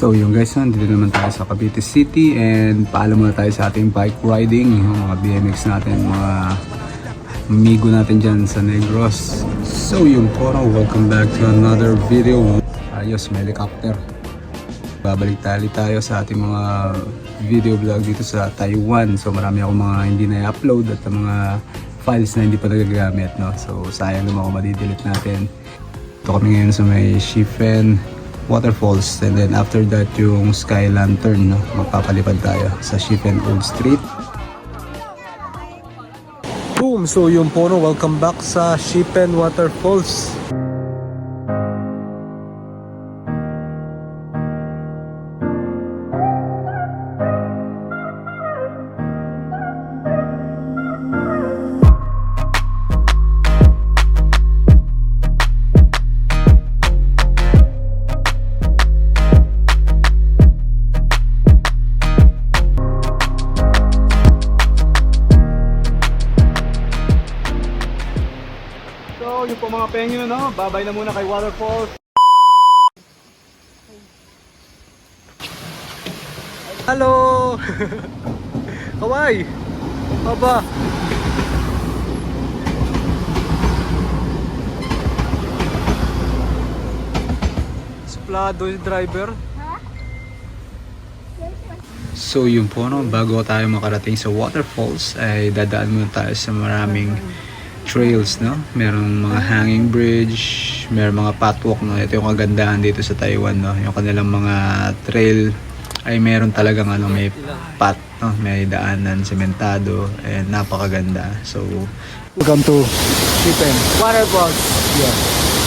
So yung guys, nandito naman tayo sa Cavite City and paalam muna tayo sa ating bike riding, yung mga BMX natin, mga amigo natin dyan sa Negros. So yung poro, welcome back to another video. Ayos, may helicopter. Babalik tali tayo sa ating mga video vlog dito sa Taiwan. So marami akong mga hindi na-upload at mga files na hindi pa nagagamit. No? So sayang naman kung madidelete natin. Ito kami ngayon sa may Shifen Waterfalls and then after that yung Sky Lantern. No? Magpapalipad tayo sa Shifen Old Street. Boom! So yung Pono, welcome back sa Shipen Waterfalls. Penyo, no? Babay na muna kay Waterfalls. Hello! Kawai! Aba! Suplado yung driver. So yun po no, bago tayo makarating sa waterfalls ay dadaan muna tayo sa maraming trails no. Merong mga hanging bridge, merong mga patwalk no. Ito yung kagandahan dito sa Taiwan no. Yung kanilang mga trail ay meron talagang ano may path no, may daanan sementado and napakaganda. So welcome to Shipen. Waterfalls. Yeah.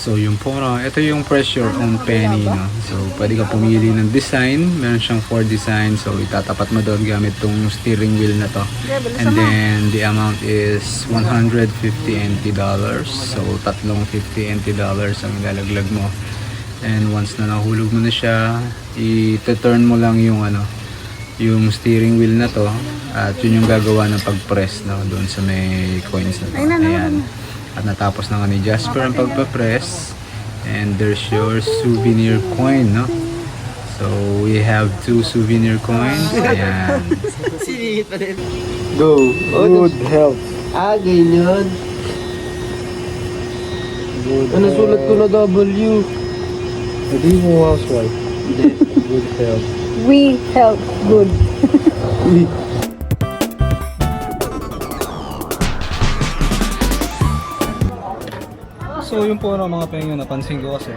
So yung po, no, ito yung pressure on penny, no. So pwede ka pumili ng design, meron siyang four design, so itatapat mo doon gamit tong steering wheel na to. And then the amount is 150 NT dollars. So tatlong 50 NT dollars ang ilalaglag mo. And once na nahulog mo na siya, i-turn mo lang yung ano, yung steering wheel na to at yun yung gagawa ng pag-press no, doon sa may coins na to. Ayan. At natapos na nga ni Jasper ang pagpa-press. And there's your souvenir coin, no? So, we have two souvenir coins. Ayan. Sinihit pa din. Go! Good health. Ah, ganyan. Good Ano sulat ko na W? Hindi mo housewife. Good health. We help good. So, yun po ano, mga pengyo, napansin ko kasi.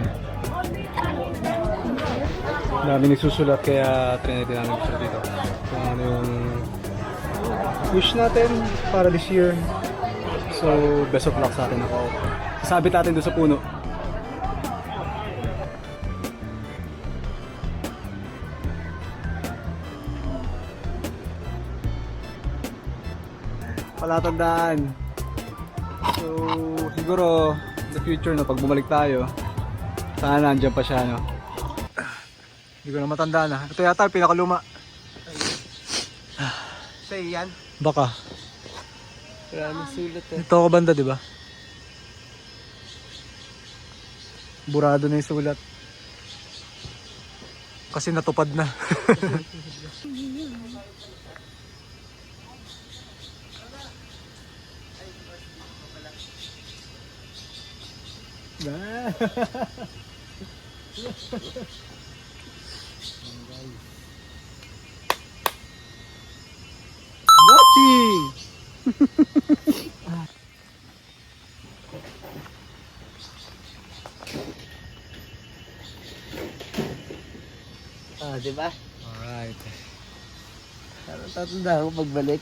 Dami nagsusulat kaya trinity namin siya dito. Kung ano yung wish natin para this year. So, best of luck sa atin ako. Sasabit natin doon sa puno. Palatandaan. So, siguro, the future, no, pag bumalik tayo, sana nandiyan pa siya, no? Hindi ko na matandaan, na. Ito yata yung pinakaluma. Say yan. Baka. Wala nang sulat eh. Ito ako banda, di ba? Burado na yung sulat. Kasi natupad na. Watching! ah, di diba? Alright. Tatanda ako pagbalik.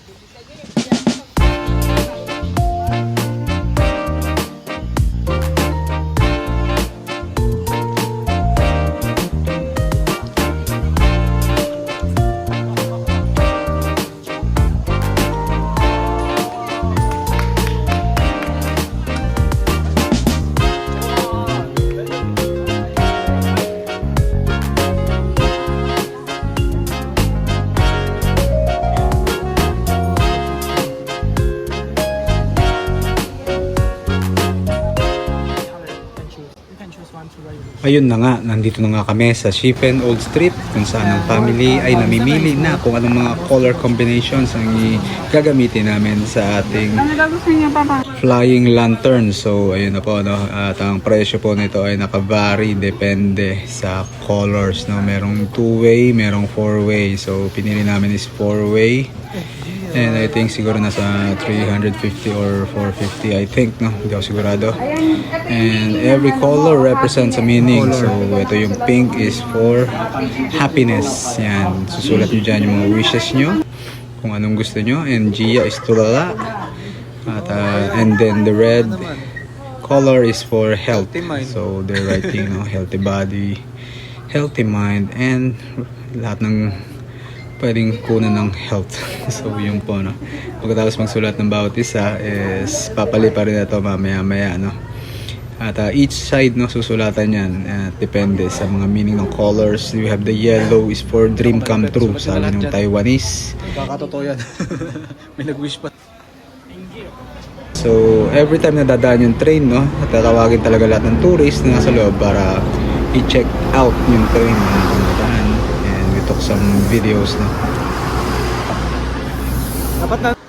Ayun na nga, nandito na nga kami sa Shifen Old Street kung saan ang family ay namimili na kung anong mga color combinations ang i- gagamitin namin sa ating flying lantern. So ayun na po no, at ang presyo po nito ay nakavary depende sa colors no. Merong two-way, merong four-way. So pinili namin is four-way. And I think siguro nasa 350 or 450 I think no, hindi ako sigurado. And every color represents a meaning. So ito yung pink is for happiness. Yan, susulat nyo dyan yung mga wishes nyo kung anong gusto nyo. And Gia is tulala. At, uh, and then the red color is for health. So they're writing no, healthy body, healthy mind, and lahat ng pwedeng kunan ng health. so yun po no. Pagkatapos magsulat ng bawat isa is papalipa rin na to mamaya maya no. At uh, each side no susulatan yan uh, depende sa mga meaning ng colors. You have the yellow is for dream come true sabi ng Taiwanese. Kakatotoo yan. May nag-wish pa. So, every time na dadaan yung train, no, tatawagin talaga lahat ng tourist na nasa loob para i-check out yung train na dumadaan. And we took some videos, no. Dapat na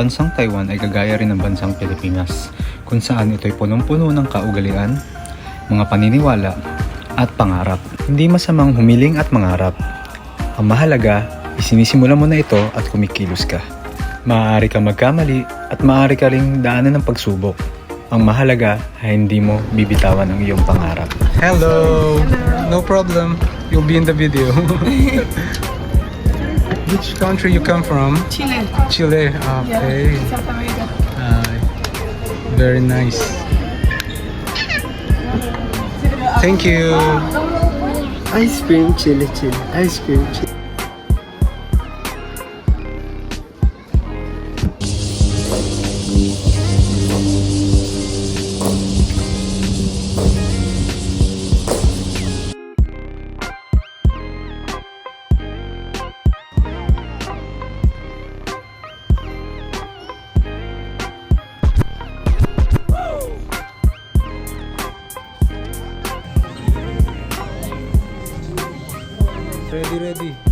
bansang Taiwan ay kagaya rin ng bansang Pilipinas, kung saan ito'y punong-puno ng kaugalian, mga paniniwala, at pangarap. Hindi masamang humiling at mangarap. Ang mahalaga, isinisimulan mo na ito at kumikilos ka. Maaari kang magkamali at maaari ka ring daanan ng pagsubok. Ang mahalaga ay hindi mo bibitawan ang iyong pangarap. Hello! No problem. You'll be in the video. Which country you come from? Chile. Chile. Okay. South America. Uh, very nice. Thank you. Ice cream, chili, chili. Ice cream, chili. Ready, ready.